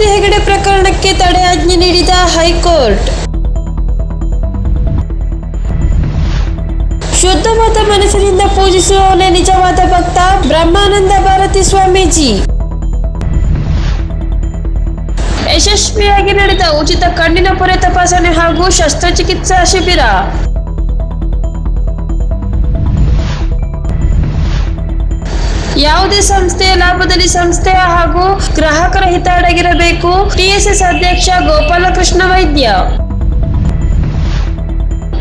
ಅನಂತಮೂರ್ತಿ ಹೆಗಡೆ ಪ್ರಕರಣಕ್ಕೆ ತಡೆಯಾಜ್ಞೆ ನೀಡಿದ ಹೈಕೋರ್ಟ್. ಶುದ್ಧವಾದ ಮನಸ್ಸಿನಿಂದ ಪೂಜಿಸುವವನೇ ನಿಜವಾದ ಭಕ್ತ ಬ್ರಹ್ಮಾನಂದ ಭಾರತಿ ಸ್ವಾಮೀಜಿ. ಯಶಸ್ವಿಯಾಗಿ ನಡೆದ ಉಚಿತ ಕಣ್ಣಿನ ಪೊರೆ ತಪಾಸಣೆ ಹಾಗೂ ಶಸ್ತ್ರಚಿಕಿತ್ಸಾ ಶಿಬಿರ. ಯಾವುದೇ ಸಂಸ್ಥೆಯ ಲಾಭದಲ್ಲಿ ಸಂಸ್ಥೆಯ ಹಾಗೂ ಗ್ರಾಹಕರ ಹಿತ ಅಡಗಿರಬೇಕು ಟಿಎಸ್ಎಸ್ ಅಧ್ಯಕ್ಷ ಗೋಪಾಲಕೃಷ್ಣ ವೈದ್ಯ.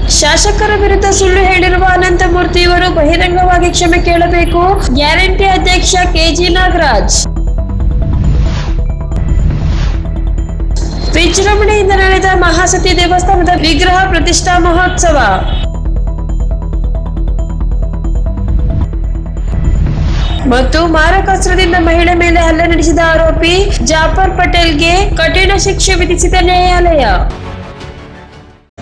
ಶಾಸಕರ ವಿರುದ್ಧ ಸುಳ್ಳು ಹೇಳಿರುವ ಅನಂತಮೂರ್ತಿ ಇವರು ಬಹಿರಂಗವಾಗಿ ಕ್ಷಮೆ ಕೇಳಬೇಕು. ಗ್ಯಾರಂಟಿ ಅಧ್ಯಕ್ಷ ಕೆಜಿ ನಾಗರಾಜ್. ವಿಜೃಂಭಣೆಯಿಂದ ನಡೆದ ಮಹಾಸತಿ ದೇವಸ್ಥಾನದ ವಿಗ್ರಹ ಪ್ರತಿಷ್ಠಾ ಮಹೋತ್ಸವ. ಮತ್ತು ಮಾರಕಾಸ್ತ್ರದಿಂದ ಮಹಿಳೆ ಮೇಲೆ ಹಲ್ಲೆ ನಡೆಸಿದ ಆರೋಪಿ ಜಾಫರ್ ಪಟೇಲ್ಗೆ ಕಠಿಣ ಶಿಕ್ಷೆ ವಿಧಿಸಿದ ನ್ಯಾಯಾಲಯ.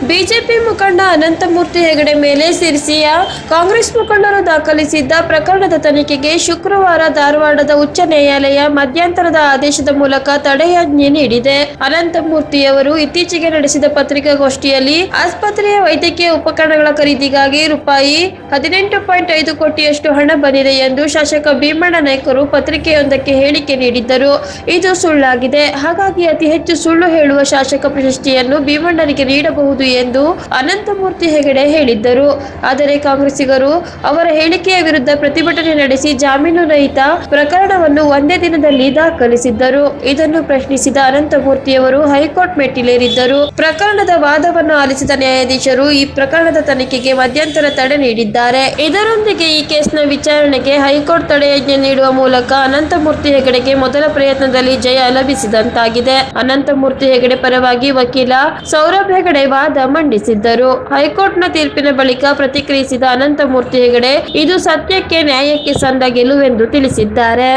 ಬಿಜೆಪಿ ಮುಖಂಡ ಅನಂತಮೂರ್ತಿ ಹೆಗಡೆ ಮೇಲೆ ಸಿರಿಸಿಯ ಕಾಂಗ್ರೆಸ್ ಮುಖಂಡರು ದಾಖಲಿಸಿದ್ದ ಪ್ರಕರಣದ ತನಿಖೆಗೆ ಶುಕ್ರವಾರ ಧಾರವಾಡದ ಉಚ್ಚ ನ್ಯಾಯಾಲಯ ಮಧ್ಯಂತರದ ಆದೇಶದ ಮೂಲಕ ತಡೆಯಾಜ್ಞೆ ನೀಡಿದೆ. ಅನಂತಮೂರ್ತಿಯವರು ಇತ್ತೀಚೆಗೆ ನಡೆಸಿದ ಪತ್ರಿಕಾಗೋಷ್ಠಿಯಲ್ಲಿ ಆಸ್ಪತ್ರೆಯ ವೈದ್ಯಕೀಯ ಉಪಕರಣಗಳ ಖರೀದಿಗಾಗಿ ರೂಪಾಯಿ ಹದಿನೆಂಟು ಪಾಯಿಂಟ್ ಐದು ಕೋಟಿಯಷ್ಟು ಹಣ ಬಂದಿದೆ ಎಂದು ಶಾಸಕ ಭೀಮಣ್ಣ ನಾಯ್ಕರು ಪತ್ರಿಕೆಯೊಂದಕ್ಕೆ ಹೇಳಿಕೆ ನೀಡಿದ್ದರು. ಇದು ಸುಳ್ಳಾಗಿದೆ. ಹಾಗಾಗಿ ಅತಿ ಹೆಚ್ಚು ಸುಳ್ಳು ಹೇಳುವ ಶಾಸಕ ಪ್ರಶಸ್ತಿಯನ್ನು ಭೀಮಣ್ಣನಿಗೆ ನೀಡಬಹುದು ಎಂದು ಅನಂತಮೂರ್ತಿ ಹೆಗಡೆ ಹೇಳಿದ್ದರು. ಆದರೆ ಕಾಂಗ್ರೆಸ್ಸಿಗರು ಅವರ ಹೇಳಿಕೆಯ ವಿರುದ್ಧ ಪ್ರತಿಭಟನೆ ನಡೆಸಿ ಜಾಮೀನು ರಹಿತ ಪ್ರಕರಣವನ್ನು ಒಂದೇ ದಿನದಲ್ಲಿ ದಾಖಲಿಸಿದ್ದರು. ಇದನ್ನು ಪ್ರಶ್ನಿಸಿದ ಅನಂತಮೂರ್ತಿಯವರು ಹೈಕೋರ್ಟ್ ಮೆಟ್ಟಿಲೇರಿದ್ದರು. ಪ್ರಕರಣದ ವಾದವನ್ನು ಆಲಿಸಿದ ನ್ಯಾಯಾಧೀಶರು ಈ ಪ್ರಕರಣದ ತನಿಖೆಗೆ ಮಧ್ಯಂತರ ತಡೆ ನೀಡಿದ್ದಾರೆ. ಇದರೊಂದಿಗೆ ಈ ಕೇಸ್ನ ವಿಚಾರಣೆಗೆ ಹೈಕೋರ್ಟ್ ತಡೆಯಾಜ್ಞೆ ನೀಡುವ ಮೂಲಕ ಅನಂತಮೂರ್ತಿ ಹೆಗಡೆಗೆ ಮೊದಲ ಪ್ರಯತ್ನದಲ್ಲಿ ಜಯ ಲಭಿಸಿದಂತಾಗಿದೆ. ಅನಂತಮೂರ್ತಿ ಹೆಗಡೆ ಪರವಾಗಿ ವಕೀಲ ಸೌರಭ್ ಹೆಗಡೆ ವಾದ ಮಂಡಿಸಿದ್ದರು. ಹೈಕೋರ್ಟ್ನ ತೀರ್ಪಿನ ಬಳಿಕ ಪ್ರತಿಕ್ರಿಯಿಸಿದ ಅನಂತಮೂರ್ತಿ ಹೆಗಡೆ ಇದು ಸತ್ಯಕ್ಕೆ ನ್ಯಾಯಕ್ಕೆ ಸಂದ ಗೆಲುವೆಂದು ತಿಳಿಸಿದ್ದಾರೆ.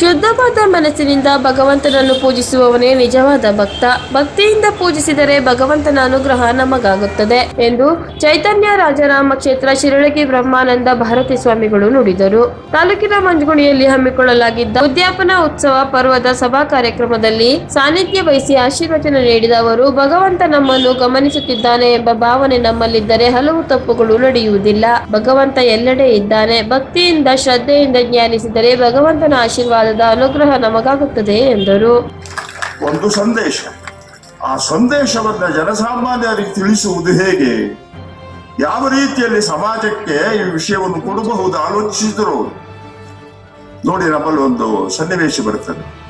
ಶುದ್ಧವಾದ ಮನಸ್ಸಿನಿಂದ ಭಗವಂತನನ್ನು ಪೂಜಿಸುವವನೇ ನಿಜವಾದ ಭಕ್ತ. ಭಕ್ತಿಯಿಂದ ಪೂಜಿಸಿದರೆ ಭಗವಂತನ ಅನುಗ್ರಹ ನಮಗಾಗುತ್ತದೆ ಎಂದು ಚೈತನ್ಯ ರಾಜರಾಮ ಕ್ಷೇತ್ರ ಶಿರಳಗಿ ಬ್ರಹ್ಮಾನಂದ ಭಾರತಿ ಸ್ವಾಮಿಗಳು ನುಡಿದರು. ತಾಲೂಕಿನ ಮಂಜುಗುಣಿಯಲ್ಲಿ ಹಮ್ಮಿಕೊಳ್ಳಲಾಗಿದ್ದ ಉದ್ಯಾಪನ ಉತ್ಸವ ಪರ್ವದ ಸಭಾ ಕಾರ್ಯಕ್ರಮದಲ್ಲಿ ಸಾನ್ನಿಧ್ಯ ವಹಿಸಿ ಆಶೀರ್ವಚನ ನೀಡಿದ ಅವರು, ಭಗವಂತ ನಮ್ಮನ್ನು ಗಮನಿಸುತ್ತಿದ್ದಾನೆ ಎಂಬ ಭಾವನೆ ನಮ್ಮಲ್ಲಿದ್ದರೆ ಹಲವು ತಪ್ಪುಗಳು ನಡೆಯುವುದಿಲ್ಲ. ಭಗವಂತ ಎಲ್ಲೆಡೆ ಇದ್ದಾನೆ. ಭಕ್ತಿಯಿಂದ, ಶ್ರದ್ಧೆಯಿಂದ ಜ್ಞಾನಿಸಿದರೆ ಭಗವಂತನ ಆಶೀರ್ವಾದದ ಅನುಗ್ರಹ ನಮಗಾಗುತ್ತದೆ ಎಂದರು. ಒಂದು ಸಂದೇಶ. ಆ ಸಂದೇಶವನ್ನು ಜನಸಾಮಾನ್ಯರಿಗೆ ತಿಳಿಸುವುದು ಹೇಗೆ? ಯಾವ ರೀತಿಯಲ್ಲಿ ಸಮಾಜಕ್ಕೆ ಈ ವಿಷಯವನ್ನು ಕೊಡಬಹುದು ಆಲೋಚಿಸಿದ್ರು? ನೋಡಿ ನಮ್ಮಲ್ಲಿ ಒಂದು ಸನ್ನಿವೇಶ ಬರ್ತದೆ.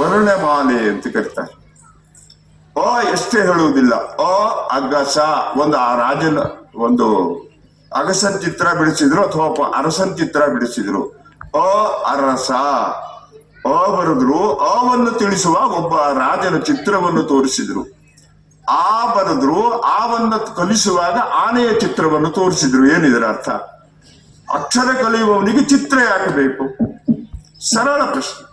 ವರ್ಣಮಾಲೆ ಅಂತ ಕರೀತಾರೆ. ಅ ಎಷ್ಟೇ ಹೇಳುವುದಿಲ್ಲ. ಅ ಅಗಸ ಒಂದು ಆ ರಾಜನ ಒಂದು ಅಗಸನ್ ಚಿತ್ರ ಬಿಡಿಸಿದ್ರು ಅಥವಾ ಅರಸನ್ ಚಿತ್ರ ಬಿಡಿಸಿದ್ರು. ಅ ಅರಸ. ಅ ಬರೆದ್ರು ಅವನ್ನು ತಿಳಿಸುವ ಒಬ್ಬ ರಾಜನ ಚಿತ್ರವನ್ನು ತೋರಿಸಿದ್ರು. ಆ ಬರೆದ್ರು ಆವನ್ನ ಕಲಿಸುವಾಗ ಆನೆಯ ಚಿತ್ರವನ್ನು ತೋರಿಸಿದ್ರು. ಏನಿದರ ಅರ್ಥ? ಅಕ್ಷರ ಕಲಿಯುವವನಿಗೆ ಚಿತ್ರ ಯಾಕೆ ಬೇಕು? ಸರಳ ಪ್ರಶ್ನೆ.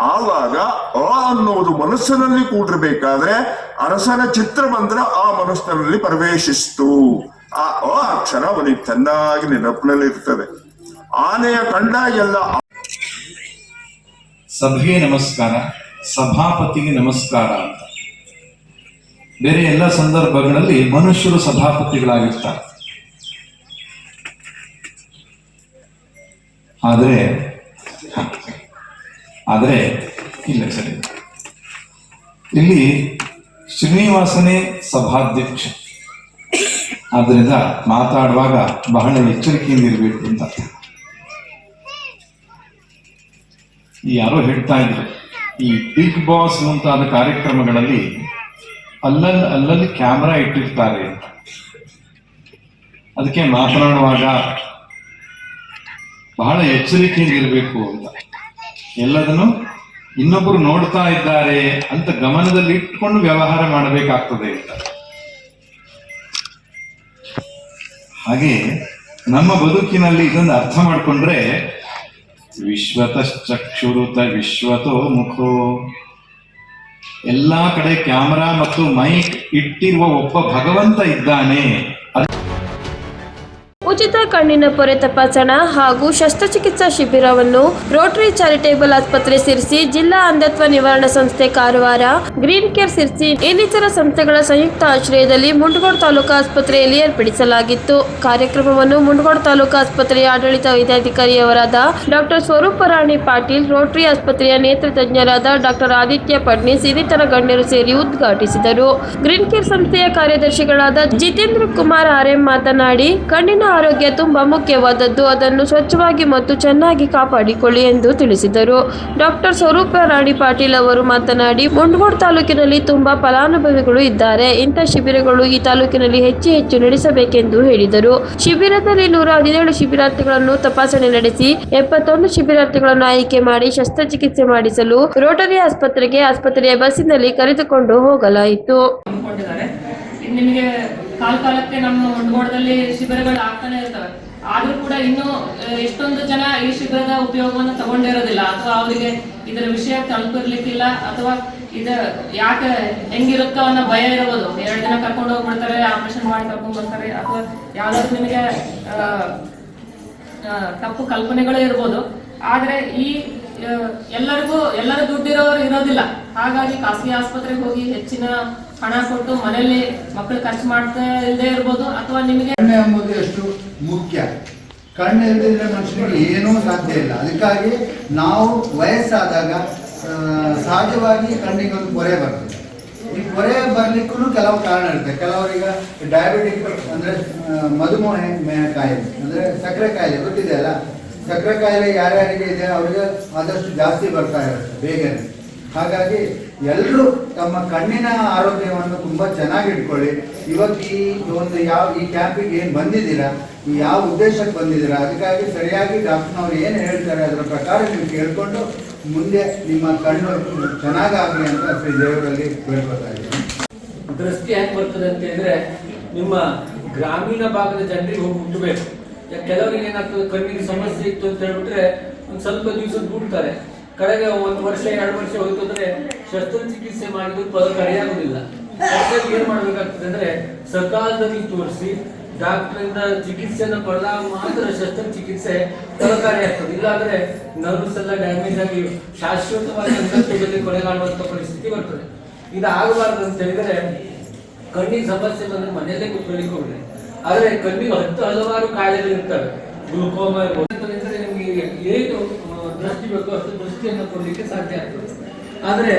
ಆವಾಗ ಅ ಅನ್ನುವುದು ಮನಸ್ಸಿನಲ್ಲಿ ಕೂಡಿರ್ಬೇಕಾದ್ರೆ ಅರಸನ ಚಿತ್ರ ಬಂದ್ರೆ ಆ ಮನಸ್ಸಿನಲ್ಲಿ ಪ್ರವೇಶಿಸ್ತು. ಆ ಅ ಅಕ್ಷರ ಅವನಿಗೆ ಚೆನ್ನಾಗಿ ನೆನಪಿನಲ್ಲಿ ಇರ್ತದೆ. ಆನೆಯ ಎಲ್ಲ ಸಭೆಗೆ ನಮಸ್ಕಾರ, ಸಭಾಪತಿಗೆ ನಮಸ್ಕಾರ ಅಂತ. ಬೇರೆ ಎಲ್ಲ ಸಂದರ್ಭಗಳಲ್ಲಿ ಮನುಷ್ಯರು ಸಭಾಪತಿಗಳಾಗಿರ್ತಾರೆ. ಆದರೆ ಆದರೆ, ಇಲ್ಲ, ಸರಿ. ಇಲ್ಲಿ ಶ್ರೀನಿವಾಸನೇ ಸಭಾಧ್ಯಕ್ಷ. ಆದ್ರಿಂದ ಮಾತಾಡುವಾಗ ಬಹಳ ಎಚ್ಚರಿಕೆಯಿಂದ ಇರಬೇಕು ಅಂತ ಯಾರೋ ಹೇಳ್ತಾ ಇದ್ರು, ಈ ಬಿಗ್ ಬಾಸ್ ಮುಂತಾದ ಕಾರ್ಯಕ್ರಮಗಳಲ್ಲಿ ಅಲ್ಲಲ್ಲಿ ಅಲ್ಲಲ್ಲಿ ಕ್ಯಾಮ್ರಾ ಇಟ್ಟಿರ್ತಾರೆ ಅಂತ. ಅದಕ್ಕೆ ಮಾತನಾಡುವಾಗ ಬಹಳ ಎಚ್ಚರಿಕೆಯಿಂದ ಇರಬೇಕು ಅಂತ. ಎಲ್ಲದನ್ನು ಇನ್ನೊಬ್ಬರು ನೋಡ್ತಾ ಇದ್ದಾರೆ ಅಂತ ಗಮನದಲ್ಲಿ ಇಟ್ಕೊಂಡು ವ್ಯವಹಾರ ಮಾಡಬೇಕಾಗ್ತದೆ ಅಂತ. ಹಾಗೆ ನಮ್ಮ ಬದುಕಿನಲ್ಲಿ ಇದೊಂದು ಅರ್ಥ ಮಾಡಿಕೊಂಡ್ರೆ ವಿಶ್ವತಶ್ಚಕ್ಷುರುತ ವಿಶ್ವತೋ ಮುಖೋ. ಎಲ್ಲಾ ಕಡೆ ಕ್ಯಾಮರಾ ಮತ್ತು ಮೈಕ್ ಇಟ್ಟಿರುವ ಒಬ್ಬ ಭಗವಂತ ಇದ್ದಾನೆ. ಉಚಿತ ಕಣ್ಣಿನ ಪೊರೆ ತಪಾಸಣಾ ಹಾಗೂ ಶಸ್ತ್ರಚಿಕಿತ್ಸಾ ಶಿಬಿರವನ್ನು ರೋಟರಿ ಚಾರಿಟೇಬಲ್ ಆಸ್ಪತ್ರೆ ಸಿರಿಸಿ ಜಿಲ್ಲಾ ಅಂಧತ್ವ ನಿವಾರಣಾ ಸಂಸ್ಥೆ ಕಾರವಾರ, ಗ್ರೀನ್ ಕೇರ್ ಸಿರಿಸಿ ಇನ್ನಿತರ ಸಂಸ್ಥೆಗಳ ಸಂಯುಕ್ತ ಆಶ್ರಯದಲ್ಲಿ ಮುಂಡಗೋಡ್ ತಾಲೂಕು ಆಸ್ಪತ್ರೆಯಲ್ಲಿ ಏರ್ಪಡಿಸಲಾಗಿತ್ತು. ಕಾರ್ಯಕ್ರಮವನ್ನು ಮುಂಡಗೋಡ್ ತಾಲೂಕು ಆಸ್ಪತ್ರೆಯ ಆಡಳಿತ ವೈದ್ಯಾಧಿಕಾರಿಯವರಾದ ಡಾಕ್ಟರ್ ಸ್ವರೂಪರಾಣಿ ಪಾಟೀಲ್, ರೋಟರಿ ಆಸ್ಪತ್ರೆಯ ನೇತ್ರ ತಜ್ಞರಾದ ಡಾಕ್ಟರ್ ಆದಿತ್ಯ ಪಡ್ನಿಸ್ ಇನ್ನಿತರ ಗಣ್ಯರು ಸೇರಿ ಉದ್ಘಾಟಿಸಿದರು. ಗ್ರೀನ್ ಕೇರ್ ಸಂಸ್ಥೆಯ ಕಾರ್ಯದರ್ಶಿಗಳಾದ ಜಿತೇಂದ್ರ ಕುಮಾರ್ ಆರ್ಎಂ ಮಾತನಾಡಿ, ಕಣ್ಣಿನ ಆರೋಗ್ಯ ತುಂಬಾ ಮುಖ್ಯವಾದದ್ದು. ಅದನ್ನು ಸ್ವಚ್ಛವಾಗಿ ಮತ್ತು ಚೆನ್ನಾಗಿ ಕಾಪಾಡಿಕೊಳ್ಳಿ ಎಂದು ತಿಳಿಸಿದರು. ಡಾಕ್ಟರ್ ಸ್ವರೂಪ ರಾಣಿ ಪಾಟೀಲ್ ಅವರು ಮಾತನಾಡಿ ಮುಂಡಗೋಡ್ ತಾಲೂಕಿನಲ್ಲಿ ತುಂಬಾ ಫಲಾನುಭವಿಗಳು ಇದ್ದಾರೆ. ಇಂಥ ಶಿಬಿರಗಳು ಈ ತಾಲೂಕಿನಲ್ಲಿ ಹೆಚ್ಚು ಹೆಚ್ಚು ನಡೆಸಬೇಕೆಂದು ಹೇಳಿದರು. ಶಿಬಿರದಲ್ಲಿ ನೂರ ಹದಿನೇಳು ಶಿಬಿರಾರ್ಥಿಗಳನ್ನು ತಪಾಸಣೆ ನಡೆಸಿ, ಎಪ್ಪತ್ತೊಂದು ಶಿಬಿರಾರ್ಥಿಗಳನ್ನು ಆಯ್ಕೆ ಮಾಡಿ ಶಸ್ತ್ರಚಿಕಿತ್ಸೆ ಮಾಡಿಸಲು ರೋಟರಿ ಆಸ್ಪತ್ರೆಗೆ, ಆಸ್ಪತ್ರೆಯ ಬಸ್ಸಿನಲ್ಲಿ ಕರೆದುಕೊಂಡು ಹೋಗಲಾಯಿತು. ಕಾಲ ಕಾಲಕ್ಕೆ ನಮ್ಮ ಮುಂಡಗೋಡದಲ್ಲಿ ಶಿಬಿರಗಳು ಆಗ್ತಾನೆ ಇರ್ತವೆ. ಆದ್ರೂ ಕೂಡ ಇನ್ನು ಎಷ್ಟೊಂದು ಜನ ಈ ಶಿಬಿರದ ಉಪಯೋಗವನ್ನು ತಗೊಂಡಿರೋದಿಲ್ಲ. ಅಥವಾ ಅವರಿಗೆ ಇದರ ವಿಷಯ ತಲುಪಿರ್ಲಿಕ್ಕಿಲ್ಲ ಅಥವಾ ಇದ ಯಾಕೆ ಹೆಂಗಿರುತ್ತೋ ಅನ್ನೋ ಭಯ ಇರಬಹುದು ಎರಡು ದಿನ ಕರ್ಕೊಂಡು ಹೋಗ್ಬಿಡ್ತಾರೆ, ಆಪರೇಷನ್ ಮಾಡಿ ಕರ್ಕೊಂಡು ಬರ್ತಾರೆ, ಅಥವಾ ಯಾವ್ದಾದ್ರು ನಿಮಗೆ ತಪ್ಪು ಕಲ್ಪನೆಗಳು ಇರ್ಬೋದು. ಆದ್ರೆ ಈ ಎಲ್ಲರಿಗೂ, ಎಲ್ಲರ ದುಡ್ಡಿರೋರು ಇರೋದಿಲ್ಲ. ಹಾಗಾಗಿ ಖಾಸಗಿ ಆಸ್ಪತ್ರೆಗೆ ಹೋಗಿ ಹೆಚ್ಚಿನ ಹಣ ಕೊಟ್ಟು ಮನೆಯಲ್ಲಿ ಮಕ್ಕಳು ಖರ್ಚು ಮಾಡ್ತಾ ಇಲ್ಲದೆ ಇರ್ಬೋದು ಅಥವಾ ನಿಮಗೆ ಕಣ್ಣು ಎಂಬುದು ಎಷ್ಟು ಮುಖ್ಯ? ಕಣ್ಣು ಇಲ್ಲದಿದ್ರೆ ಮನುಷ್ಯನಿಗೆ ಏನೂ ಸಾಧ್ಯ ಇಲ್ಲ. ಅದಕ್ಕಾಗಿ ನಾವು ವಯಸ್ಸಾದಾಗ ಸಹಜವಾಗಿ ಕಣ್ಣಿಗೆ ಒಂದು ಪೊರೆ ಬರ್ತದೆ. ಈ ಪೊರೆ ಬರ್ಲಿಕ್ಕೂ ಕೆಲವು ಕಾರಣ ಇರುತ್ತೆ. ಕೆಲವರಿಗೆ ಡಯಾಬಿಟಿಕ್ ಅಂದ್ರೆ ಮಧುಮೇಹ ಕಾಯಿಲೆ, ಅಂದ್ರೆ ಸಕ್ಕರೆ ಕಾಯಿಲೆ, ಗೊತ್ತಿದೆ ಅಲ್ಲ? ಸಕ್ಕರೆ ಕಾಯಿಲೆ ಯಾರ್ಯಾರಿಗೆ ಇದೆ? ಅವರಿಗೆ ಆದಷ್ಟು ಜಾಸ್ತಿ ಬರ್ತಾ ಇರುತ್ತೆ ಬೇಗನೆ. ಹಾಗಾಗಿ ಎಲ್ಲರೂ ತಮ್ಮ ಕಣ್ಣಿನ ಆರೋಗ್ಯವನ್ನು ತುಂಬಾ ಚೆನ್ನಾಗಿ ಇಟ್ಕೊಳ್ಳಿ. ಇವತ್ತು ಈ ಒಂದು ಯಾವ, ಈ ಕ್ಯಾಂಪಿಗೆ ಏನು ಬಂದಿದ್ದೀರಾ? ಈ ಯಾವ ಉದ್ದೇಶಕ್ಕೆ ಬಂದಿದ್ದೀರಾ? ಅದಕ್ಕಾಗಿ ಸರಿಯಾಗಿ ಡಾಕ್ಟರ್ನವ್ರು ಏನು ಹೇಳ್ತಾರೆ ಅದರ ಪ್ರಕಾರ ನೀವು ಕೇಳಿಕೊಂಡು ಮುಂದೆ ನಿಮ್ಮ ಕಣ್ಣು ಚೆನ್ನಾಗಾಗಲಿ ಅಂತ ಶ್ರೀ ದೇವರಲ್ಲಿ ಕೇಳ್ಕೊತಾ ಇದ್ದೀನಿ. ದೃಷ್ಟಿ ಯಾಕೆ ಬರ್ತದೆ ಅಂತ ಹೇಳಿದ್ರೆ, ನಿಮ್ಮ ಗ್ರಾಮೀಣ ಭಾಗದ ಜನರಿಗೆ ಹೋಗಿ ಮುಟ್ಟಬೇಕು ಕೆಲವರಿಗೆ ಏನಾಗ್ತದೆ, ಕಣ್ಣಿಗೆ ಸಮಸ್ಯೆ ಇತ್ತು ಅಂತ ಹೇಳ್ಬಿಟ್ರೆ ಒಂದು ಸ್ವಲ್ಪ ದಿವಸ ಬಿಡ್ತಾರೆ ಕಡೆಗೆ ಒಂದು ವರ್ಷ, ಎರಡು ವರ್ಷ ಹೋಯ್ತು ಅಂದ್ರೆ ಶಸ್ತ್ರಚಿಕಿತ್ಸೆ ಮಾಡಿದ್ರು ಪದ ಕಡೆಯಾಗುದಿಲ್ಲ ಏನ್ ಮಾಡ್ಬೇಕಾಗ್ತದೆ ಅಂದ್ರೆ ಸಕಾಲದಲ್ಲಿ ತೋರಿಸಿ ಡಾಕ್ಟರ್ ಇಂದ ಚಿಕಿತ್ಸೆಯನ್ನು ಪಡೆದಾಗ ಮಾತ್ರ ಶಸ್ತ್ರಚಿಕಿತ್ಸೆ ಫಲಕಾರಿ ಆಗ್ತದೆ ಇಲ್ಲಾಂದ್ರೆ ನರ್ವ್ಸ್ ಎಲ್ಲ ಡ್ಯಾಮೇಜ್ ಆಗಿ ಶಾಶ್ವತವಾಗಿ ಅಂಗತ್ವದಲ್ಲಿ ಕೊನೆಗಾಡುವಂತ ಪರಿಸ್ಥಿತಿ ಬರ್ತದೆ. ಇದು ಆಗಬಾರ್ದು ಅಂತ ಹೇಳಿದ್ರೆ ಕಣ್ಣಿನ ಸಮಸ್ಯೆ ಬಂದ್ರೆ ಮನೆಯಲ್ಲೇ ಕೂತ್ಕೊಳ್ಳಿಕ್ಕೆ ಆದ್ರೆ ಕಣ್ಣಿಗೆ ಹತ್ತು ಹಲವಾರು ಕಾಯಿಲೆಗಳಿರ್ತವೆ ಗ್ಲುಕೋಮ ನಿಮ್ಗೆ ಏನು ದೃಷ್ಟಿ ಬೇಕೋ ಅಷ್ಟು ದೃಷ್ಟಿಯನ್ನು ಕೊಡ್ಲಿಕ್ಕೆ ಸಾಧ್ಯ ಆಗ್ತದೆ. ಆದ್ರೆ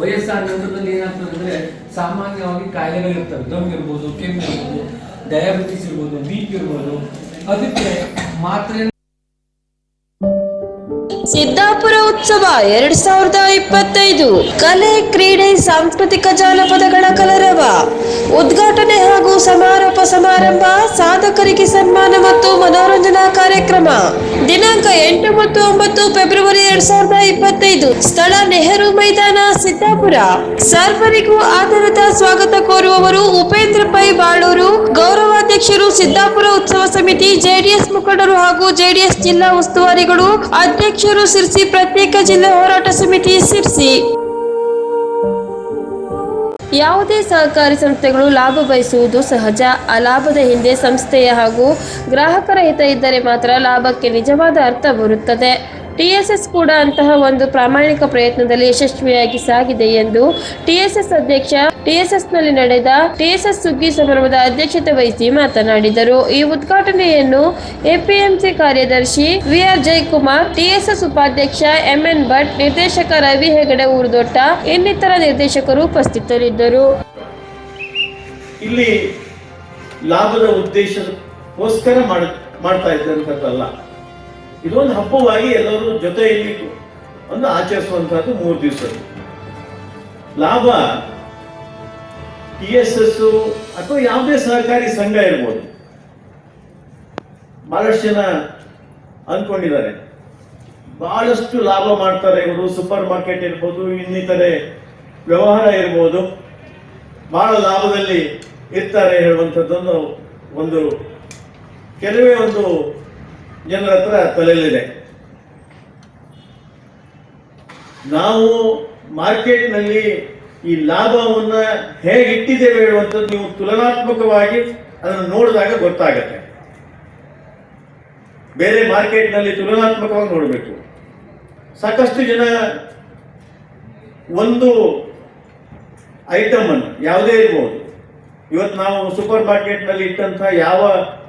ವಯಸ್ಸಾದ ನಂತರದಲ್ಲಿ ಏನಾಗ್ತದೆ ಅಂದ್ರೆ ಸಾಮಾನ್ಯವಾಗಿ ಕಾಯಿಲೆಗಳು ಇರ್ತವೆ. ದಮ್ ಇರ್ಬೋದು, ಕೆಮ್ಮು ಇರ್ಬೋದು ಡಯಾಬಿಟಿಸ್ ಇರ್ಬೋದು ಬಿ ಪಿ ಇರ್ಬೋದು. ಅದಕ್ಕೆ ಮಾತ್ರೆ ಸಿದ್ದಾಪುರ ಉತ್ಸವ ಎರಡ್ ಸಾವಿರದ ಇಪ್ಪತ್ತೈದು. ಕಲೆ, ಕ್ರೀಡೆ, ಸಾಂಸ್ಕೃತಿಕ ಜಾನಪದಗಳ ಕಲರವ. ಉದ್ಘಾಟನೆ ಹಾಗೂ ಸಮಾರೋಪ ಸಮಾರಂಭ, ಸಾಧಕರಿಗೆ ಸನ್ಮಾನ ಮತ್ತು ಮನೋರಂಜನಾ ಕಾರ್ಯಕ್ರಮ. ದಿನಾಂಕ ಎಂಟು ಮತ್ತು ಒಂಬತ್ತು ಫೆಬ್ರವರಿ ಎರಡ್ ಸಾವಿರದ ಇಪ್ಪತ್ತೈದು. ಸ್ಥಳ ನೆಹರು ಮೈದಾನ, ಸಿದ್ದಾಪುರ. ಸರ್ವರಿಗೂ ಆಧಾರದ ಸ್ವಾಗತ ಕೋರುವವರು ಉಪೇಂದ್ರ ಪೈ ಬಾಳೂರು. ಗೌರವಾಧ್ಯಕ್ಷರು ಸಿದ್ದಾಪುರ ಉತ್ಸವ ಸಮಿತಿ, ಜೆಡಿಎಸ್ ಮುಖಂಡರು ಹಾಗೂ ಜೆಡಿಎಸ್ ಜಿಲ್ಲಾ ಉಸ್ತುವಾರಿಗಳು, ಅಧ್ಯಕ್ಷರು ಸಿರ್ಸಿ ಪ್ರತ್ಯೇಕ ಜಿಲ್ಲಾ ಹೋರಾಟ ಸಮಿತಿ ಶಿರ್ಸಿ ಯಾವುದೇ ಸಹಕಾರಿ ಸಂಸ್ಥೆಗಳು ಲಾಭ ಬಯಸುವುದು ಸಹಜ. ಆ ಲಾಭದ ಹಿಂದೆ ಸಂಸ್ಥೆಯ ಹಾಗೂ ಗ್ರಾಹಕರ ಹಿತ ಇದ್ದರೆ ಮಾತ್ರ ಲಾಭಕ್ಕೆ ನಿಜವಾದ ಅರ್ಥ ಬರುತ್ತದೆ. ಟಿಎಸ್ಎಸ್ ಕೂಡ ಅಂತಹ ಒಂದು ಪ್ರಾಮಾಣಿಕ ಪ್ರಯತ್ನದಲ್ಲಿ ಯಶಸ್ವಿಯಾಗಿ ಸಾಗಿದೆ ಎಂದು ಟಿಎಸ್ಎಸ್ ಅಧ್ಯಕ್ಷ ಟಿಎಸ್ಎಸ್ನಲ್ಲಿ ನಡೆದ ಟಿಎಸ್ಎಸ್ ಸುಗ್ಗಿ ಸಮಾರಂಭದ ಅಧ್ಯಕ್ಷತೆ ವಹಿಸಿ ಮಾತನಾಡಿದರು. ಈ ಉದ್ಘಾಟನೆಯನ್ನು ಎಪಿಎಂಸಿ ಕಾರ್ಯದರ್ಶಿ ವಿಆರ್ ಜಯಕುಮಾರ್, ಟಿಎಸ್ಎಸ್ ಉಪಾಧ್ಯಕ್ಷ ಎಂಎನ್ ಭಟ್, ನಿರ್ದೇಶಕ ರವಿ ಹೆಗಡೆ, ಊರ್ದೊಟ್ಟ ಇನ್ನಿತರ ನಿರ್ದೇಶಕರು ಉಪಸ್ಥಿತರಿದ್ದರು. ಇಲ್ಲಿ ಲಾಭದ ಉದ್ದೇಶಕ್ಕೋಸ್ಕರ ಇದೊಂದು ಹಬ್ಬವಾಗಿ ಎಲ್ಲರೂ ಜೊತೆಯಲ್ಲಿ ಒಂದು ಆಚರಿಸುವಂತಹದ್ದು ಮೂರು ದಿವಸ ಲಾಭ ಟಿ ಎಸ್ ಎಸ್ ಅಥವಾ ಯಾವುದೇ ಸಹಕಾರಿ ಸಂಘ ಇರ್ಬೋದು. ಬಹಳಷ್ಟು ಜನ ಅಂದ್ಕೊಂಡಿದ್ದಾರೆ ಬಹಳಷ್ಟು ಲಾಭ ಮಾಡ್ತಾರೆ ಇವರು. ಸೂಪರ್ ಮಾರ್ಕೆಟ್ ಇರ್ಬೋದು, ಇನ್ನಿತರೆ ವ್ಯವಹಾರ ಇರ್ಬೋದು. ಬಹಳ ಲಾಭದಲ್ಲಿ ಇರ್ತಾರೆ ಹೇಳುವಂಥದ್ದೊಂದು ಒಂದು ಕೆಲವೇ ಒಂದು ಜನರ ಹತ್ರ ತಲೆಯಲ್ಲಿದೆ. ನಾವು ಮಾರ್ಕೆಟ್ನಲ್ಲಿ ಈ ಲಾಭವನ್ನ ಹೇಗೆ ಇಟ್ಟಿದ್ದೇವೆ ಹೇಳುವಂಥದ್ದು ನೀವು ತುಲನಾತ್ಮಕವಾಗಿ ಅದನ್ನು ನೋಡಿದಾಗ ಗೊತ್ತಾಗತ್ತೆ. ಬೇರೆ ಮಾರ್ಕೆಟ್ನಲ್ಲಿ ತುಲನಾತ್ಮಕವಾಗಿ ನೋಡಬೇಕು. ಸಾಕಷ್ಟು ಜನ ಒಂದು ಐಟಮ್ ಯಾವುದೇ ಇರ್ಬೋದು. ಇವತ್ತು ನಾವು ಸೂಪರ್ ಮಾರ್ಕೆಟ್ನಲ್ಲಿ ಇಟ್ಟಂತಹ ಯಾವ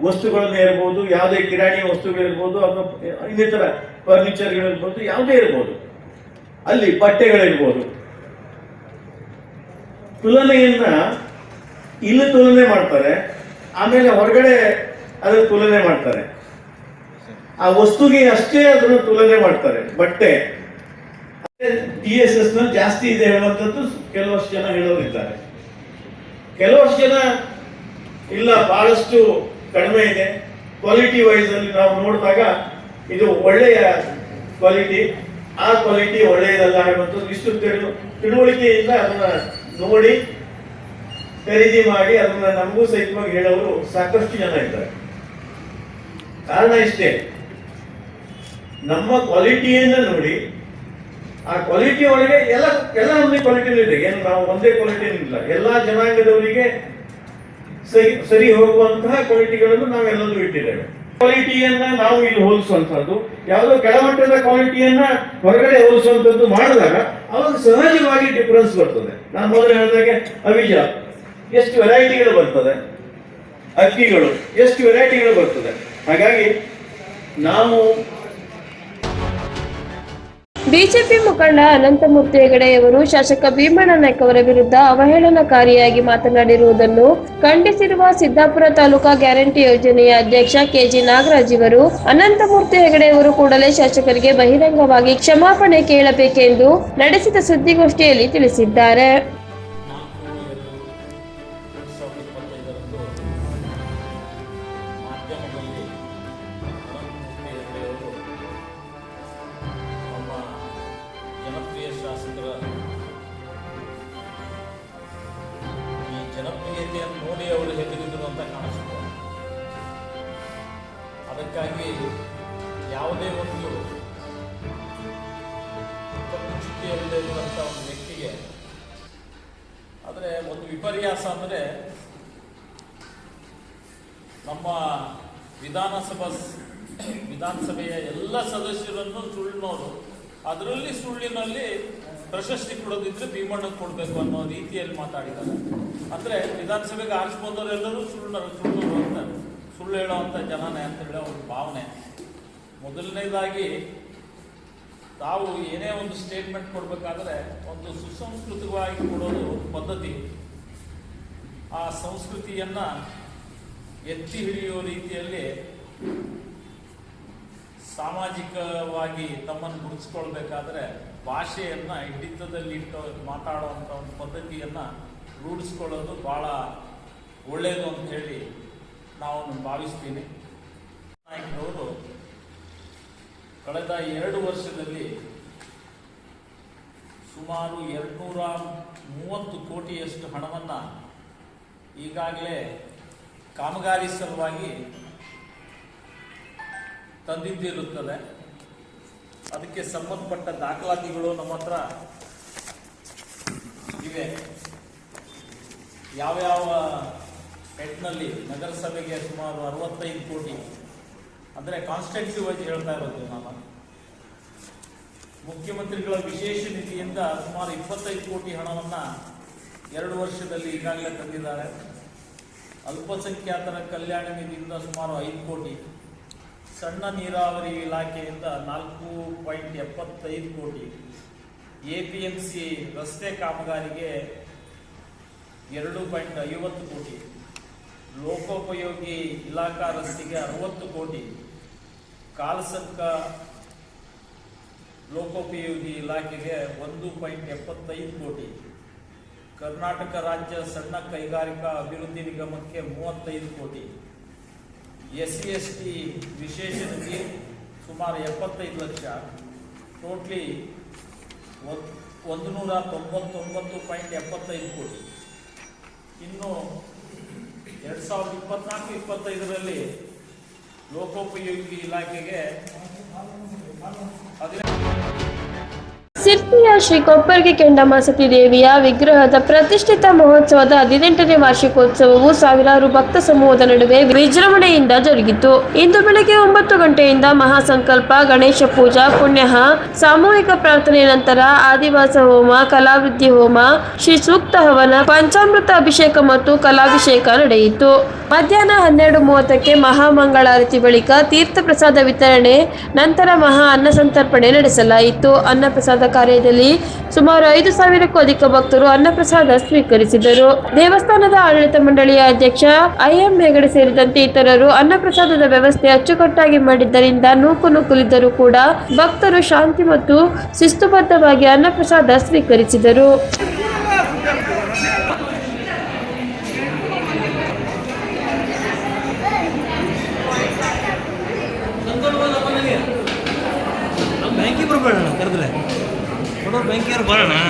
ವಸ್ತುಗಳನ್ನು ಇರ್ಬೋದು, ಯಾವುದೇ ಕಿರಾಣಿ ವಸ್ತುಗಳಿರ್ಬೋದು, ಅಥವಾ ಇನ್ನಿತರ ಫರ್ನಿಚರ್ಗಳಿರ್ಬೋದು, ಯಾವುದೇ ಇರ್ಬೋದು. ಅಲ್ಲಿ ಬಟ್ಟೆಗಳಿರ್ಬೋದು. ತುಲನೆಯನ್ನ ಇಲ್ಲಿ ತುಲನೆ ಮಾಡ್ತಾರೆ, ಆಮೇಲೆ ಹೊರಗಡೆ ಅದರ ತುಲನೆ ಮಾಡ್ತಾರೆ. ಆ ವಸ್ತುಗೆ ಅಷ್ಟೇ ಅದನ್ನು ತುಲನೆ ಮಾಡ್ತಾರೆ. ಬಟ್ಟೆ ಟಿ ಎಸ್ ಎಸ್ ಜಾಸ್ತಿ ಇದೆ ಹೇಳುವಂಥದ್ದು ಕೆಲವಷ್ಟು ಜನ ಹೇಳೋರಿದ್ದಾರೆ. ಕೆಲವಷ್ಟು ಜನ ಇಲ್ಲ, ಬಹಳಷ್ಟು ಕಡಿಮೆ ಇದೆ. ಕ್ವಾಲಿಟಿ ವೈಸ್ ಅಲ್ಲಿ ನಾವು ನೋಡಿದಾಗ ಇದು ಒಳ್ಳೆಯ ಕ್ವಾಲಿಟಿ ಆ ಕ್ವಾಲಿಟಿ ಒಳ್ಳೆಯದಲ್ಲ ಎಂಬಂತ ಇಷ್ಟು ತಿಳುವಳಿಕೆಯಿಂದ ಅದನ್ನ ನೋಡಿ ಖರೀದಿ ಮಾಡಿ ಅದನ್ನ ನಮಗೂ ಸಹಿತವಾಗಿ ಹೇಳೋರು ಸಾಕಷ್ಟು ಜನ ಇದ್ದಾರೆ. ಕಾರಣ ಇಷ್ಟೇ. ನಮ್ಮ ಕ್ವಾಲಿಟಿಯನ್ನ ನೋಡಿ, ಆ ಕ್ವಾಲಿಟಿ ಒಳಗೆ ಎಲ್ಲ ಎಲ್ಲ ಕ್ವಾಲಿಟಿ ಇದೆ. ಏನು ನಾವು ಒಂದೇ ಕ್ವಾಲಿಟಿ ಇಲ್ಲ ಎಲ್ಲ ಜನಾಂಗದವರಿಗೆ ಸರಿ ಸರಿ ಹೋಗುವಂತಹ ಕ್ವಾಲಿಟಿಗಳನ್ನು ನಾವೆಲ್ಲರೂ ಇಟ್ಟಿದ್ದೇವೆ. ಕ್ವಾಲಿಟಿಯನ್ನ ನಾವು ಇಲ್ಲಿ ಹೋಲಿಸುವಂತದ್ದು ಯಾವುದೋ ಕೆಳಮಟ್ಟದ ಕ್ವಾಲಿಟಿಯನ್ನ ಹೊರಗಡೆ ಹೋಲಿಸುವಂತದ್ದು ಮಾಡಿದಾಗ ಅವಾಗ ಸಹಜವಾಗಿ ಡಿಫರೆನ್ಸ್ ಬರ್ತದೆ. ನಾನು ಮೊದಲು ಹೇಳಿದಾಗೆ ಅವಿಜ, ಎಷ್ಟು ವೆರೈಟಿಗಳು ಬರ್ತದೆ? ಅಕ್ಕಿಗಳು, ಎಷ್ಟು ವೆರೈಟಿಗಳು ಬರ್ತದೆ? ಹಾಗಾಗಿ ನಾವು ಬಿಜೆಪಿ ಮುಖಂಡ ಅನಂತಮೂರ್ತಿ ಹೆಗಡೆಯವರು ಶಾಸಕ ಭೀಮಣ್ಣ ನಾಯ್ಕ ಅವರ ವಿರುದ್ಧ ಅವಹೇಳನಕಾರಿಯಾಗಿ ಮಾತನಾಡಿರುವುದನ್ನು ಖಂಡಿಸಿರುವ ಸಿದ್ದಾಪುರ ತಾಲೂಕಾ ಗ್ಯಾರಂಟಿ ಯೋಜನೆಯ ಅಧ್ಯಕ್ಷ ಕೆಜಿ ನಾಗರಾಜ್ ಇವರು, ಅನಂತಮೂರ್ತಿ ಹೆಗಡೆಯವರು ಕೂಡಲೇ ಶಾಸಕರಿಗೆ ಬಹಿರಂಗವಾಗಿ ಕ್ಷಮಾಪಣೆ ಕೇಳಬೇಕೆಂದು ನಡೆಸಿದ ಸುದ್ದಿಗೋಷ್ಠಿಯಲ್ಲಿ ತಿಳಿಸಿದ್ದಾರೆ. ಜನಪ್ರಿಯತೆಯನ್ನು ನೋಡಿ ಅವರು ಅಂತ ಕಾಣಿಸುತ್ತೆ. ಅದಕ್ಕಾಗಿ ಯಾವುದೇ ಒಂದು ಕಪ್ಪು ಚುಕ್ಕಿಯಲ್ಲದೆ ಇರುವಂಥ ಒಂದು ವ್ಯಕ್ತಿಗೆ ಆದರೆ ಒಂದು ವಿಪರ್ಯಾಸ ಅಂದರೆ ನಮ್ಮ ವಿಧಾನಸಭಾ ವಿಧಾನಸಭೆಯ ಎಲ್ಲ ಸದಸ್ಯರನ್ನು ಸುಳ್ಳಿನವರು ಅದರಲ್ಲಿ ಸುಳ್ಳಿನಲ್ಲಿ ಪ್ರಶಸ್ತಿ ಕೊಡೋದಿದ್ರೆ ಭೀಮಣ್ಣ ಕೊಡಬೇಕು ಅನ್ನೋ ರೀತಿಯಲ್ಲಿ ಮಾತಾಡಿದ್ದಾರೆ. ಅಂದರೆ ವಿಧಾನಸಭೆಗೆ ಆರಿಸ್ಬೋದವರೆಲ್ಲರೂ ಸುಳ್ಳು ಸುಳ್ಳು ಅಂತ ಸುಳ್ಳು ಹೇಳೋವಂಥ ಜನನೇ ಅಂತ ಹೇಳಿ ಅವ್ರ ಭಾವನೆ. ಮೊದಲನೇದಾಗಿ ತಾವು ಏನೇ ಒಂದು ಸ್ಟೇಟ್ಮೆಂಟ್ ಕೊಡಬೇಕಾದ್ರೆ ಒಂದು ಸುಸಂಸ್ಕೃತವಾಗಿ ಕೊಡೋದು ಪದ್ಧತಿ. ಆ ಸಂಸ್ಕೃತಿಯನ್ನ ಎತ್ತಿ ಹಿಡಿಯುವ ರೀತಿಯಲ್ಲಿ ಸಾಮಾಜಿಕವಾಗಿ ತಮ್ಮನ್ನು ಗುರುತಿಸ್ಕೊಳ್ಬೇಕಾದ್ರೆ ಭಾಷೆಯನ್ನ ಹಿಡಿತದಲ್ಲಿ ಇಟ್ಟು ಮಾತಾಡುವಂಥ ಒಂದು ಪದ್ಧತಿಯನ್ನ ರೂಢಿಸ್ಕೊಳ್ಳೋದು ಬಹಳ ಒಳ್ಳೆಯದು ಅಂತ ಹೇಳಿ ನಾವು ಭಾವಿಸ್ತೀನಿ. ನಾಯಕರವರು ಕಳೆದ ಎರಡು ವರ್ಷದಲ್ಲಿ ಸುಮಾರು ಎರಡುನೂರ ಮೂವತ್ತು ಕೋಟಿಯಷ್ಟು ಹಣವನ್ನು ಈಗಾಗಲೇ ಕಾಮಗಾರಿ ಸಲುವಾಗಿ ತಂದಿದ್ದಿರುತ್ತದೆ. ಅದಕ್ಕೆ ಸಂಬಂಧಪಟ್ಟ ದಾಖಲಾತಿಗಳು ನಮ್ಮ ಹತ್ರ ಇವೆ. ಯಾವ್ಯಾವ ಹೆಡ್ನಲ್ಲಿ ನಗರಸಭೆಗೆ ಸುಮಾರು ಅರವತ್ತೈದು ಕೋಟಿ. ಅಂದರೆ ಕಾನ್ಸ್ಟೆನ್ಸಿ ಆಗಿ ಹೇಳ್ತಾ ಇರೋದು ನಾನು. ಮುಖ್ಯಮಂತ್ರಿಗಳ ವಿಶೇಷ ನಿಧಿಯಿಂದ ಸುಮಾರು ಇಪ್ಪತ್ತೈದು ಕೋಟಿ ಹಣವನ್ನು ಎರಡು ವರ್ಷದಲ್ಲಿ ಈಗಾಗಲೇ ತಂದಿದ್ದಾರೆ. ಅಲ್ಪಸಂಖ್ಯಾತರ ಕಲ್ಯಾಣ ನಿಧಿಯಿಂದ ಸುಮಾರು ಐದು ಕೋಟಿ. ಸಣ್ಣ ನೀರಾವರಿ ಇಲಾಖೆಯಿಂದ ನಾಲ್ಕು ಪಾಯಿಂಟ್ ಎಪ್ಪತ್ತೈದು ಕೋಟಿ ಎ ಪಿ ಎಂ ಸಿ ರಸ್ತೆ ಕಾಮಗಾರಿಗೆ ಎರಡು ಪಾಯಿಂಟ್ ಐವತ್ತು ಕೋಟಿ ಲೋಕೋಪಯೋಗಿ ಇಲಾಖಾ ರಸ್ತೆಗೆ ಅರವತ್ತು ಕೋಟಿ ಕಾಲ್ಸಂಕ ಲೋಕೋಪಯೋಗಿ ಇಲಾಖೆಗೆ ಒಂದು ಪಾಯಿಂಟ್ ಎಪ್ಪತ್ತೈದು ಕೋಟಿ ಕರ್ನಾಟಕ ರಾಜ್ಯ ಸಣ್ಣ ಕೈಗಾರಿಕಾ ಅಭಿವೃದ್ಧಿ ನಿಗಮಕ್ಕೆ ಮೂವತ್ತೈದು ಕೋಟಿ ಎಸ್ ಸಿ ಎಸ್ ಟಿ ವಿಶೇಷ ನಿಧಿ ಸುಮಾರು ಎಪ್ಪತ್ತೈದು ಲಕ್ಷ. ಟೋಟ್ಲಿ ಒಂದು ನೂರ ತೊಂಬತ್ತೊಂಬತ್ತು ಪಾಯಿಂಟ್ ಎಪ್ಪತ್ತೈದು ಕೋಟಿ. ಇನ್ನು ಎರಡು ಸಾವಿರದ ಇಪ್ಪತ್ನಾಲ್ಕು, ಇಪ್ಪತ್ತೈದರಲ್ಲಿ ಲೋಕೋಪಯೋಗಿ ಇಲಾಖೆಗೆ ಹದಿನೈದು ಸಿರ್ಸಿಯ ಶ್ರೀ ಕೊಪ್ಪರ್ಗಿ ಕೆಂಡಮಾಸತಿ ದೇವಿಯ ವಿಗ್ರಹದ ಪ್ರತಿಷ್ಠಿತ ಮಹೋತ್ಸವದ ಹದಿನೆಂಟನೇ ವಾರ್ಷಿಕೋತ್ಸವವು ಸಾವಿರಾರು ಭಕ್ತ ಸಮೂಹದ ನಡುವೆ ವಿಜೃಂಭಣೆಯಿಂದ ಜರುಗಿತು. ಇಂದು ಬೆಳಗ್ಗೆ ಒಂಬತ್ತು ಗಂಟೆಯಿಂದ ಮಹಾಸಂಕಲ್ಪ, ಗಣೇಶ ಪೂಜಾ, ಪುಣ್ಯಹ, ಸಾಮೂಹಿಕ ಪ್ರಾರ್ಥನೆ ನಂತರ ಆದಿವಾಸ ಹೋಮ ಕಲಾವೃದ್ಧಿ ಹೋಮ, ಶ್ರೀ ಸೂಕ್ತ ಹವನ, ಪಂಚಾಮೃತ ಅಭಿಷೇಕ ಮತ್ತು ಕಲಾಭಿಷೇಕ ನಡೆಯಿತು. ಮಧ್ಯಾಹ್ನ ಹನ್ನೆರಡು ಮೂವತ್ತಕ್ಕೆ ಮಹಾಮಂಗಳಾರತಿ ಬಳಿಕ ತೀರ್ಥ ಪ್ರಸಾದ ವಿತರಣೆ, ನಂತರ ಮಹಾ ಅನ್ನ ಸಂತರ್ಪಣೆ ನಡೆಸಲಾಯಿತು. ಅನ್ನಪ್ರಸಾದ ಕಾರ್ಯದಲ್ಲಿ ಸುಮಾರು ಐದು ಸಾವಿರಕ್ಕೂ ಅಧಿಕ ಭಕ್ತರು ಅನ್ನಪ್ರಸಾದ ಸ್ವೀಕರಿಸಿದರು. ದೇವಸ್ಥಾನದ ಆಡಳಿತ ಮಂಡಳಿಯ ಅಧ್ಯಕ್ಷ ಐಎಂ ಹೆಗಡೆ ಸೇರಿದಂತೆ ಇತರರು ಅನ್ನಪ್ರಸಾದದ ವ್ಯವಸ್ಥೆ ಅಚ್ಚುಕಟ್ಟಾಗಿ ಮಾಡಿದ್ದರಿಂದ ನೂಕು ನೂಕುಲಿದ್ದರೂ ಕೂಡ ಭಕ್ತರು ಶಾಂತಿ ಮತ್ತು ಶಿಸ್ತುಬದ್ಧವಾಗಿ ಅನ್ನಪ್ರಸಾದ ಸ್ವೀಕರಿಸಿದರು. பயங்கர பாருண்ணா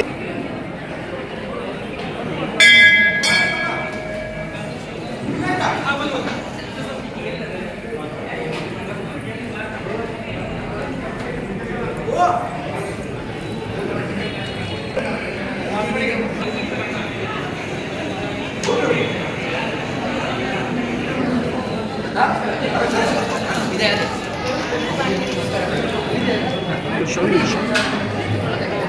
Show you.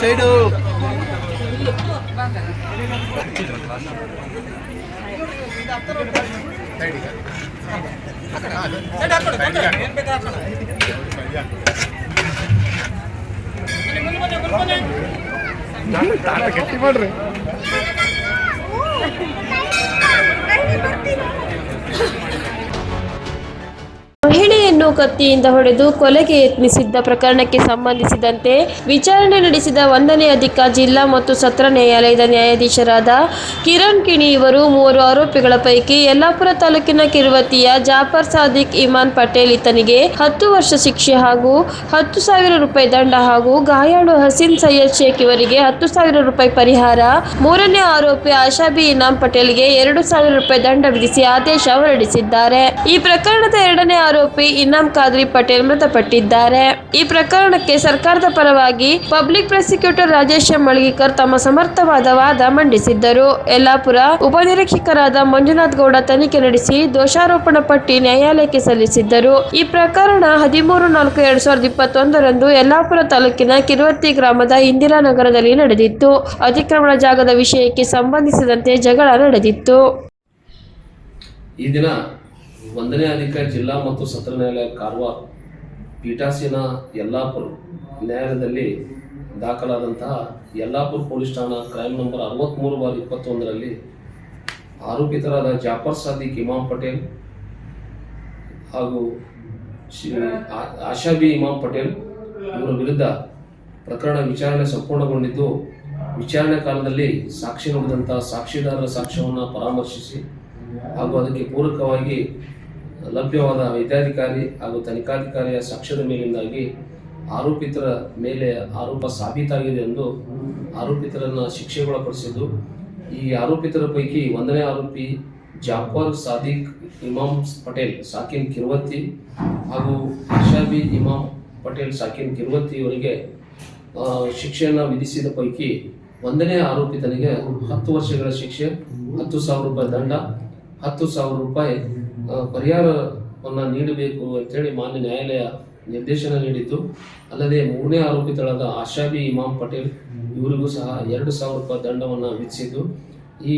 ಸೈಡ್ ಬಂಗಾರ ಸೈಡ್ ನಾನು ತಾಟಕ್ಕೆಟ್ಟಿ ಮಾಡ್ಲಿ ಮಹಿಳೆಯನ್ನು ಕತ್ತಿಯಿಂದ ಹೊಡೆದು ಕೊಲೆಗೆ ಯತ್ನಿಸಿದ್ದ ಪ್ರಕರಣಕ್ಕೆ ಸಂಬಂಧಿಸಿದಂತೆ ವಿಚಾರಣೆ ನಡೆಸಿದ ಒಂದನೇ ಅಧಿಕ ಜಿಲ್ಲಾ ಮತ್ತು ಸತ್ರ ನ್ಯಾಯಾಲಯದ ನ್ಯಾಯಾಧೀಶರಾದ ಕಿರಣ್ ಕಿಣಿ ಇವರು ಮೂವರು ಆರೋಪಿಗಳ ಪೈಕಿ ಯಲ್ಲಾಪುರ ತಾಲೂಕಿನ ಕಿರುವತಿಯ ಜಾಫರ್ ಸಾದಿಕ್ ಇಮಾನ್ ಪಟೇಲ್ ಈತನಿಗೆ ಹತ್ತು ವರ್ಷ ಶಿಕ್ಷೆ ಹಾಗೂ ಹತ್ತು ಸಾವಿರ ರೂಪಾಯಿ ದಂಡ ಹಾಗೂ ಗಾಯಾಳು ಹಸೀನ್ ಸೈಯದ್ ಶೇಖ್ ಇವರಿಗೆ ಹತ್ತು ಸಾವಿರ ರೂಪಾಯಿ ಪರಿಹಾರ. ಮೂರನೇ ಆರೋಪಿ ಆಶಾಬಿ ಇನಾಮ್ ಪಟೇಲ್ಗೆ ಎರಡು ಸಾವಿರ ರೂಪಾಯಿ ದಂಡ ವಿಧಿಸಿ ಆದೇಶ ಹೊರಡಿಸಿದ್ದಾರೆ. ಈ ಪ್ರಕರಣದ ಎರಡನೇ ಆರೋಪಿ ಇನಾಮ್ ಖಾದ್ರಿ ಪಟೇಲ್ ಮೃತಪಟ್ಟಿದ್ದಾರೆ. ಈ ಪ್ರಕರಣಕ್ಕೆ ಸರ್ಕಾರದ ಪರವಾಗಿ ಪಬ್ಲಿಕ್ ಪ್ರಾಸಿಕ್ಯೂಟರ್ ರಾಜೇಶ್ ಮಳಗಿಕರ್ ತಮ್ಮ ಸಮರ್ಥವಾದ ವಾದ ಮಂಡಿಸಿದ್ದರು. ಯಲ್ಲಾಪುರ ಉಪನಿರೀಕ್ಷಕರಾದ ಮಂಜುನಾಥ್ ಗೌಡ ತನಿಖೆ ನಡೆಸಿ ದೋಷಾರೋಪಣ ಪಟ್ಟಿ ನ್ಯಾಯಾಲಯಕ್ಕೆ ಸಲ್ಲಿಸಿದ್ದರು. ಈ ಪ್ರಕರಣ ಹದಿಮೂರು ನಾಲ್ಕು ಎರಡ್ ಸಾವಿರದ ಇಪ್ಪತ್ತೊಂದರಂದು ಯಲ್ಲಾಪುರ ತಾಲೂಕಿನ ಕಿರುವತ್ತಿ ಗ್ರಾಮದ ಇಂದಿರಾನಗರದಲ್ಲಿ ನಡೆದಿತ್ತು. ಅತಿಕ್ರಮಣ ಜಾಗದ ವಿಷಯಕ್ಕೆ ಸಂಬಂಧಿಸಿದಂತೆ ಜಗಳ ನಡೆದಿತ್ತು. ಈ ದಿನ ಒಂದನೇ ಅಧಿಕಾರಿ ಜಿಲ್ಲಾ ಮತ್ತು ಸತ್ರ ನ್ಯಾಯಾಲಯ ಕಾರವಾರ ಪೀಠಾಸೀನ ಯಲ್ಲಾಪುರ ನ್ಯಾಯಾಲಯದಲ್ಲಿ ದಾಖಲಾದಂತಹ ಯಲ್ಲಾಪುರ ಪೊಲೀಸ್ ಠಾಣಾ ಕ್ರೈಮ್ ನಂಬರ್ ಅರವತ್ತ್ಮೂರು ಬಾರ್ ಇಪ್ಪತ್ತೊಂದರಲ್ಲಿ ಆರೋಪಿತರಾದ ಜಾಫರ್ ಸಾದಿಕ್, ಇಮಾಮ್ ಪಟೇಲ್ ಹಾಗೂ ಆಶಾಬಿ ಇಮಾಮ್ ಪಟೇಲ್ ಇವರ ವಿರುದ್ಧ ಪ್ರಕರಣ ವಿಚಾರಣೆ ಸಂಪೂರ್ಣಗೊಂಡಿದ್ದು, ವಿಚಾರಣೆ ಕಾಲದಲ್ಲಿ ಸಾಕ್ಷಿ ನೋಡಿದಂತಹ ಸಾಕ್ಷಿದಾರರ ಸಾಕ್ಷ್ಯವನ್ನು ಪರಾಮರ್ಶಿಸಿ ಹಾಗೂ ಅದಕ್ಕೆ ಪೂರಕವಾಗಿ ಲಭ್ಯವಾದ ವೈದ್ಯಾಧಿಕಾರಿ ಹಾಗೂ ತನಿಖಾಧಿಕಾರಿಯ ಸಾಕ್ಷ್ಯದ ಮೇಲಿಂದಾಗಿ ಆರೋಪಿತರ ಮೇಲೆ ಆರೋಪ ಸಾಬೀತಾಗಿದೆ ಎಂದು ಆರೋಪಿತರನ್ನು ಶಿಕ್ಷೆಗೊಳಪಡಿಸಿದ್ದು, ಈ ಆರೋಪಿತರ ಪೈಕಿ ಒಂದನೇ ಆರೋಪಿ ಜಾಫರ್ ಸಾದಿಕ್, ಇಮಾಮ್ ಪಟೇಲ್, ಸಾಕಿನ್ ಕಿರುವತ್ತಿ ಹಾಗೂ ಆಶಾಬಿ ಇಮಾಮ್ ಪಟೇಲ್, ಸಾಕಿನ್ ಕಿರ್ವತ್ತಿ ಇವರಿಗೆ ಶಿಕ್ಷೆಯನ್ನು ವಿಧಿಸಿದ ಪೈಕಿ ಒಂದನೇ ಆರೋಪಿತನಿಗೆ ಹತ್ತು ವರ್ಷಗಳ ಶಿಕ್ಷೆ, ಹತ್ತು ಸಾವಿರ ರೂಪಾಯಿ ದಂಡ, ಹತ್ತು ಸಾವಿರ ರೂಪಾಯಿ ಪರಿಹಾರವನ್ನು ನೀಡಬೇಕು ಅಂತೇಳಿ ಮಾನ್ಯ ನ್ಯಾಯಾಲಯ ನಿರ್ದೇಶನ ನೀಡಿತ್ತು ಅಲ್ಲದೆ ಮೂರನೇ ಆರೋಪಿತಳಾದ ಆಶಾಬಿ ಇಮಾಮ್ ಪಟೇಲ್ ಇವರಿಗೂ ಸಹ ಎರಡು ಸಾವಿರ ರೂಪಾಯಿ ದಂಡವನ್ನು ವಿಧಿಸಿದ್ದು. ಈ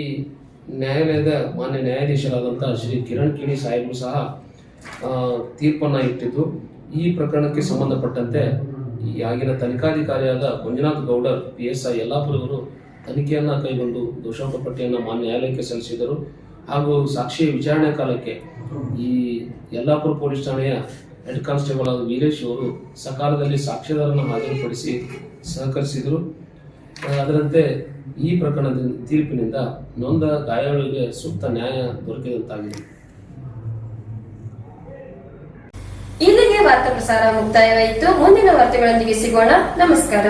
ನ್ಯಾಯಾಲಯದ ಮಾನ್ಯ ನ್ಯಾಯಾಧೀಶರಾದಂಥ ಶ್ರೀ ಕಿರಣ್ ಕಿಣಿ ಸಾಹೇಬರು ಸಹ ತೀರ್ಪನ್ನು ಇಟ್ಟಿದ್ದು. ಈ ಪ್ರಕರಣಕ್ಕೆ ಸಂಬಂಧಪಟ್ಟಂತೆ ಈ ಆಗಿನ ತನಿಖಾಧಿಕಾರಿಯಾದ Manjunath Gowdar, P S I ಯಲ್ಲಾಪುರವರು ತನಿಖೆಯನ್ನು ಕೈಗೊಂಡು ದೋಷಾರೋಪ ಪಟ್ಟಿಯನ್ನು ಮಾನ್ಯ ನ್ಯಾಯಾಲಯಕ್ಕೆ ಸಲ್ಲಿಸಿದರು ಹಾಗೂ ಸಾಕ್ಷಿ ವಿಚಾರಣೆ ಕಾಲಕ್ಕೆ ಈ ಯಲ್ಲಾಪುರ ಪೊಲೀಸ್ ಠಾಣೆಯ ಹೆಡ್ ಕಾನ್ಸ್ಟೇಬಲ್ ಆದ ವೀರೇಶ್ ಅವರು ಸಕಾಲದಲ್ಲಿ ಸಾಕ್ಷಿದಾರರನ್ನು ಹಾಜರುಪಡಿಸಿ ಸಹಕರಿಸಿದರು. ಅದರಂತೆ ಈ ಪ್ರಕರಣದ ತೀರ್ಪಿನಿಂದ ನೊಂದ ಗಾಯಾಳುಗಳಿಗೆ ಸೂಕ್ತ ನ್ಯಾಯ ದೊರಕಿದಂತಾಗಿದೆ. ಇಲ್ಲಿಗೆ ವಾರ್ತಾ ಪ್ರಸಾರ ಮುಕ್ತಾಯವಾಯಿತು. ಮುಂದಿನ ವಾರ್ತೆಗಳೊಂದಿಗೆ ಸಿಗೋಣ. ನಮಸ್ಕಾರ.